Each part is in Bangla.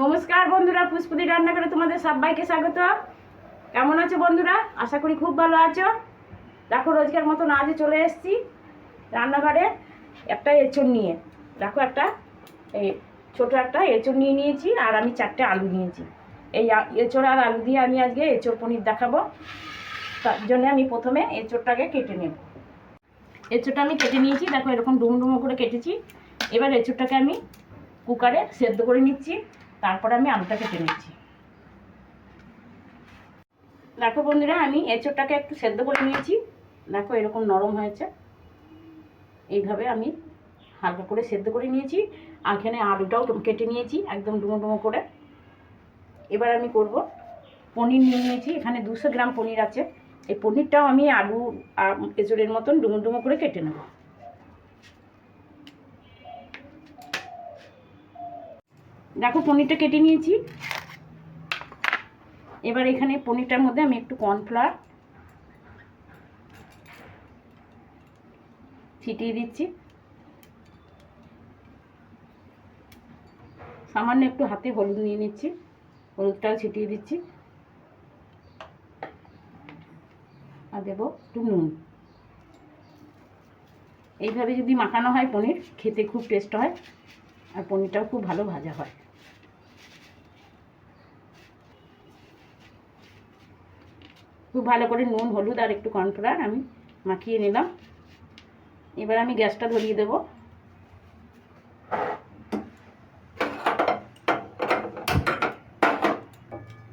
নমস্কার বন্ধুরা পুষ্পদি রান্না করে তোমাদের সবাইকে স্বাগত। কেমন আছো বন্ধুরা? আশা করি খুব ভালো আছো। দেখো, রোজকার মতন আজও চলে এসেছি রান্নাঘরে একটা এঁচড় নিয়ে। দেখো একটা, এই ছোটো একটা এঁচড় নিয়ে নিয়েছি, আর আমি চারটে আলু নিয়েছি। এই এঁচড় আর আলু দিয়ে আমি আজকে এঁচড় পনির দেখাবো। তার জন্য আমি প্রথমে এঁচড়টাকে কেটে নেব। এঁচড়টা আমি কেটে নিয়েছি, দেখো এরকম ডুম ডুমো করে কেটেছি। এবার এঁচড়টাকে আমি কুকারে সেদ্ধ করে নিচ্ছি। তারপরে আমি আলুটা কেটে নিচ্ছি। দেখো বন্ধুরা, আমি এঁচড়টাকে একটু সেদ্ধ করে নিয়েছি। দেখো এরকম নরম হয়েছে। এইভাবে আমি হালকা করে সেদ্ধ করে নিয়েছি। আর এখানে আলুটাও কেটে নিয়েছি, একদম ডুমো ডুমো করে। এবার আমি করব পনির নিয়ে নিয়েছি। এখানে দুশো গ্রাম পনির আছে। এই পনিরটাও আমি আলু এঁচড়ের মতন ডুমো ডুমো করে কেটে নেব। দেখো পনিরটা কেটে নিয়েছি। এবার এখানে পনিরটার মধ্যে আমি একটু কর্নফ্লাওয়ার ছিটিয়ে দিচ্ছি। সামান্য একটু হাতে হলুদ নিয়ে নিচ্ছি, হলুদটাও ছিটিয়ে দিচ্ছি। আর দেবো একটু নুন। এইভাবে যদি মাখানো হয় পনির, খেতে খুব টেস্ট হয় আর পনিরটাও খুব ভালো ভাজা হয়। খুব ভালো করে নুন, হলুদ আর একটু কর্নফ্লাওয়ার আমি মাখিয়ে নিলাম। এবার আমি গ্যাসটা ধরিয়ে দেব।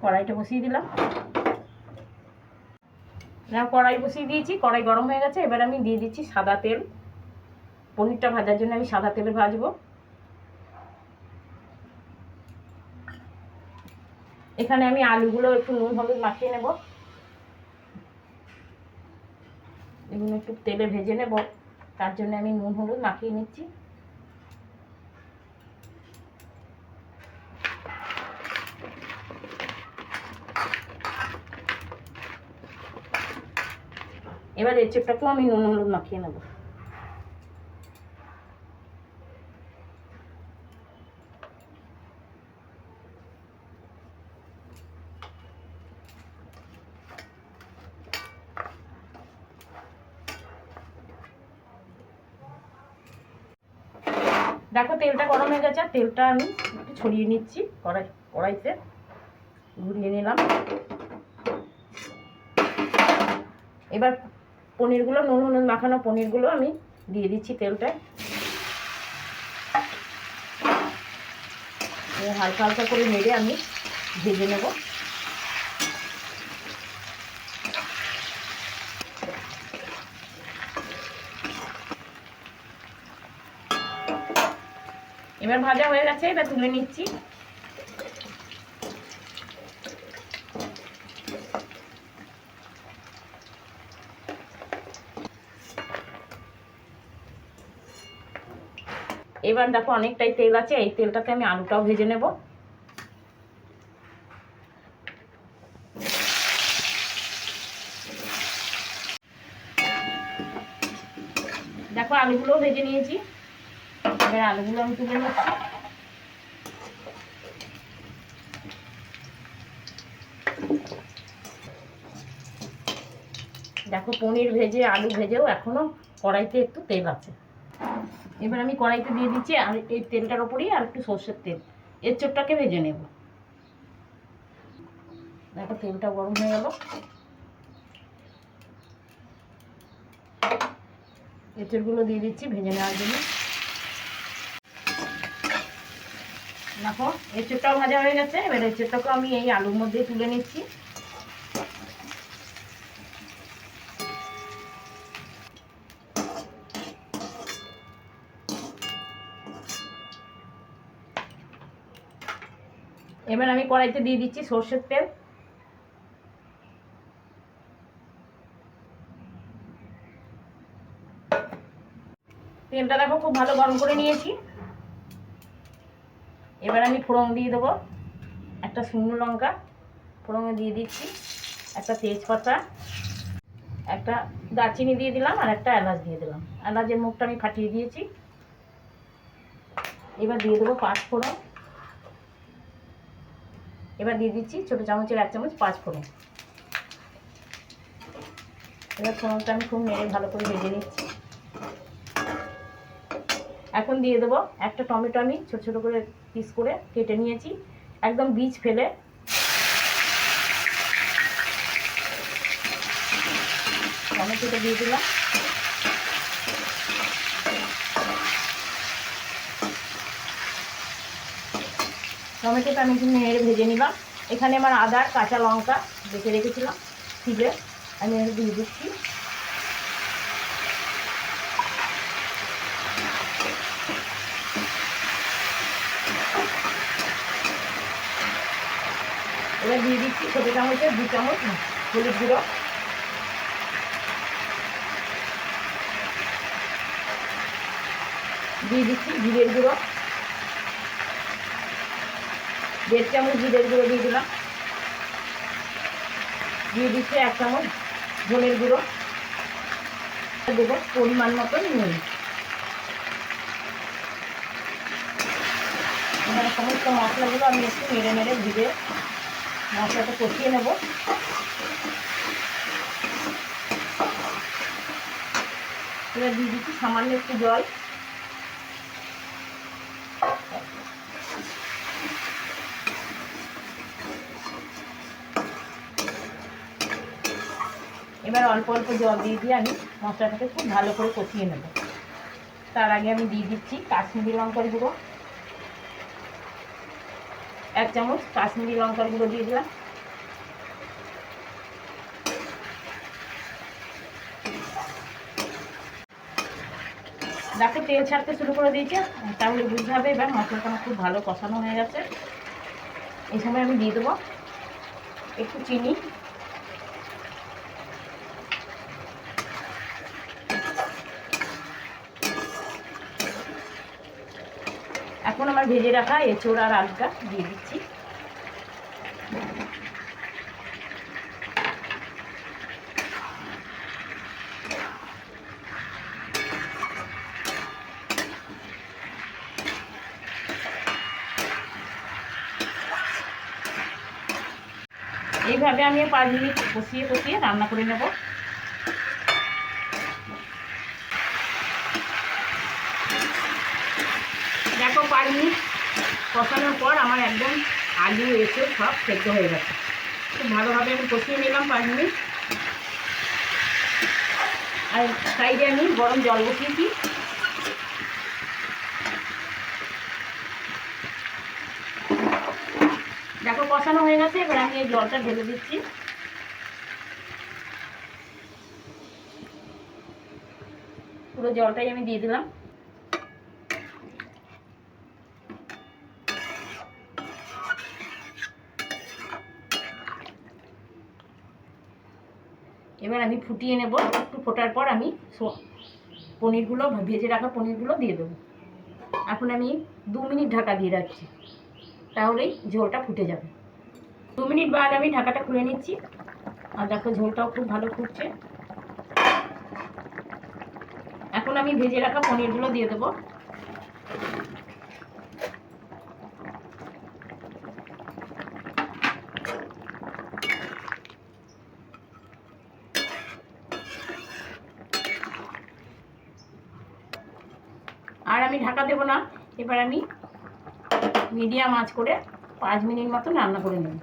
কড়াইটা বসিয়ে দিলাম। না কড়াই বসিয়ে দিয়েছি, কড়াই গরম হয়ে গেছে। এবার আমি দিয়ে দিচ্ছি সাদা তেল। পনিরটা ভাজার জন্য আমি সাদা তেলে ভাজবো। এখানে আমি আলুগুলো একটু নুন, হলুদ মাখিয়ে নেব। এগুলো একটু তেলে ভেজে নেব। তার জন্য আমি নুন, হলুদ মাখিয়ে নিচ্ছি। এবার এর চেপটাকেও আমি নুন, হলুদ মাখিয়ে নেব। দেখো তেলটা গরম হয়ে গেছে তেলটা আমি একটু ছড়িয়ে নিচ্ছি, কড়াই কড়াইতে ঘুরিয়ে নিলাম। এবার পনিরগুলো, নুন নুন মাখানো পনিরগুলো আমি দিয়ে দিচ্ছি তেলটায়। হালকা হালকা করে নেড়ে আমি ভেজে নেব। এবার ভাজা হয়ে গেছে, এবার তুলে নিচ্ছি। এবার দেখো অনেকটাই তেল আছে, এই তেলটাতে আমি আলুটাও ভেজে নেব। দেখো আলুগুলোও ভেজে নিয়েছি। এবার আলুগুলো আমি তুলে নিচ্ছি। দেখো পনির ভেজে, আলু ভেজেও এখনও কড়াইতে একটু তেল আছে। এবার আমি কড়াইতে দিয়ে দিচ্ছি আর এই তেলটার ওপরেই আর একটু সর্ষের তেল। এর চোটটাকে ভেজে নেব। দেখো তেলটা গরম হয়ে গেল। এঁচড়গুলো দিয়ে দিচ্ছি ভেজে নেওয়ার জন্য। দেখো এঁচড়টাও ভাজা হয়ে গেছে। এবার এঁচড়টাকে আমি এই আলুর মধ্যে তুলে নিচ্ছি। এবার আমি কড়াইতে দিয়ে দিচ্ছি সর্ষের তেল। তেলটা দেখো খুব ভালো গরম করে নিয়েছি। এবার আমি ফোড়ন দিয়ে দেবো। একটা শুকনো লঙ্কা ফোড়নে দিয়ে দিচ্ছি, একটা তেজপাতা, একটা দারচিনি দিয়ে দিলাম আর একটা এলাচ দিয়ে দিলাম। এলাচের মুখটা আমি ফাটিয়ে দিয়েছি। এবার দিয়ে দেবো পাঁচ ফোড়ন। এবার দিয়ে দিচ্ছি ছোটো চামচের এক চামচ পাঁচ ফোড়ন। এবার ফোড়নটা আমি খুব নেড়ে ভালো করে ভেজে নিচ্ছি। এখন দিয়ে দেবো একটা টমেটো আমি ছোটো ছোটো করে পিস করে কেটে নিয়েছি। একদম বীজ ফেলে। টমেটোটা দিয়ে দিলাম। টমেটোটা আমি একটু নেড়ে ভেজে নিলাম। এখানে আমার আদা, কাঁচা লঙ্কা বেঁচে রেখেছিলাম, সিজে। আমি দিয়ে দিচ্ছি। এবার দিয়ে দিচ্ছি ছোটো চামচের দু চামচ হলুদ গুঁড়ো। দিয়ে দিচ্ছি জিরের গুঁড়ো। দেড় চামচ জিরের গুঁড়ো দিয়ে দিলাম। দিয়ে দিচ্ছি এক চামচ ধনের গুঁড়ো। দেবো পরিমাণ মতো নুন। সমস্ত মশলাগুলো আমি একটু মেরে মেরে ভিজে মশলাটা কষিয়ে নেব। এবার দিয়ে দিচ্ছি সামান্য একটু জল। এবার অল্প অল্প জল দিয়ে দিয়ে আমি মশলাটাকে খুব ভালো করে কষিয়ে নেব। তার আগে আমি দিয়ে দিচ্ছি কাশ্মীরি লঙ্কার গুঁড়ো। এক চামচ কাশ্মীরি লঙ্কার গুঁড়ো দিয়ে দিলাম। দেখো, তেল ছাড়তে শুরু করে দিয়েছে। তাহলে বুঝতে হবে এবার মশলাটা খুব ভালো কষানো হয়ে গেছে। এই সময় আমি দিয়ে দেবো একটু চিনি। এখন আমার ভেজে রাখা এঁচোড় আর আলুটা দিয়ে দিচ্ছি। এইভাবে আমি পাঁচ মিনিট কষিয়ে কষিয়ে রান্না করে নেব দেখো পাঁচ মিনিট কষানোর পর আমার একদম আলু এসে সব সেদ্ধ হয়ে গেছে। খুব ভালোভাবে আমি কষিয়ে নিলাম পাঁচ মিনিট। আর সাইডে আমি গরম জল বসিয়েছি। দেখো, কষানো হয়ে গেছে, এবার আমি এই জলটা ঢেলে দিচ্ছি। পুরো জলটাই আমি দিয়ে দিলাম। এবার আমি ফুটিয়ে নেব। একটু ফোটার পর আমি পনিরগুলো, ভেজে রাখা পনিরগুলো দিয়ে দেবো। এখন আমি দু মিনিট ঢাকা দিয়ে রাখছি। তাহলেই ঝোলটা ফুটে যাবে। দু মিনিট বাদ আমি ঢাকাটা খুলে নিচ্ছি। আর দেখো ঝোলটাও খুব ভালো ফুটছে। এখন আমি ভেজে রাখা পনিরগুলো দিয়ে দেবো আর আমি ঢাকা দেবো না। এবার আমি মিডিয়াম আঁচ করে পাঁচ মিনিট মতো রান্না করে নেব।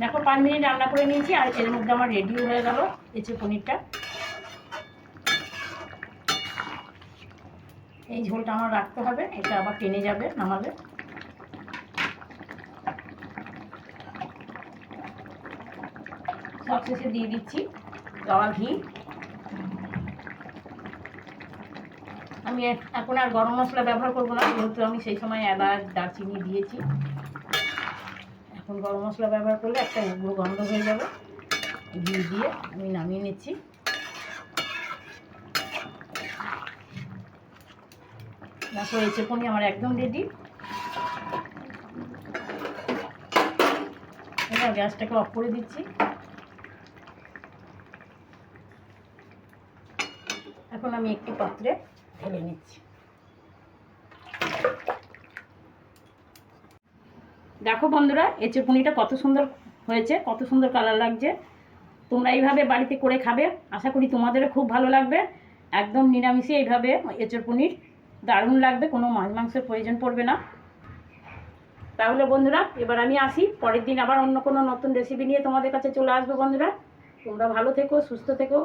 দেখো, পাঁচ মিনিট রান্না করে নিয়েছি আর এর মধ্যে আমার রেডিও হয়ে গেল এঁচে পনিরটা। এই ঝোলটা আমার রাখতে হবে, এটা আবার টেনে যাবে নামালে সব শেষে দিয়ে দিচ্ছি গাওয়া ঘি। আমি এখন আর গরম মশলা ব্যবহার করব না, যেহেতু আমি সেই সময় এলাচ দারচিনি দিয়েছি। এখন গরম মশলা ব্যবহার করলে একটা উগ্র গন্ধ হয়ে যাবে। ঘি দিয়ে আমি নামিয়ে নিচ্ছি। দেখো এই চেপনি আমার একদম রেডি এবার গ্যাসটাকে অফ করে দিচ্ছি। এখন আমি একটি পাত্রে ঢেলে নিচ্ছি। দেখো বন্ধুরা এঁচড় পনিরটা কত সুন্দর হয়েছে, কত সুন্দর কালার লাগছে। তোমরা এইভাবে বাড়িতে করে খাবে, আশা করি তোমাদেরও খুব ভালো লাগবে। একদম নিরামিষে এইভাবে এঁচড় পনির দারুণ লাগবে, কোনো মাছ মাংসের প্রয়োজন পড়বে না। তাহলে বন্ধুরা, এবার আমি আসি, পরের দিন আবার অন্য কোনো নতুন রেসিপি নিয়ে তোমাদের কাছে চলে আসব বন্ধুরা। তোমরা ভালো থেকো, সুস্থ থেকো।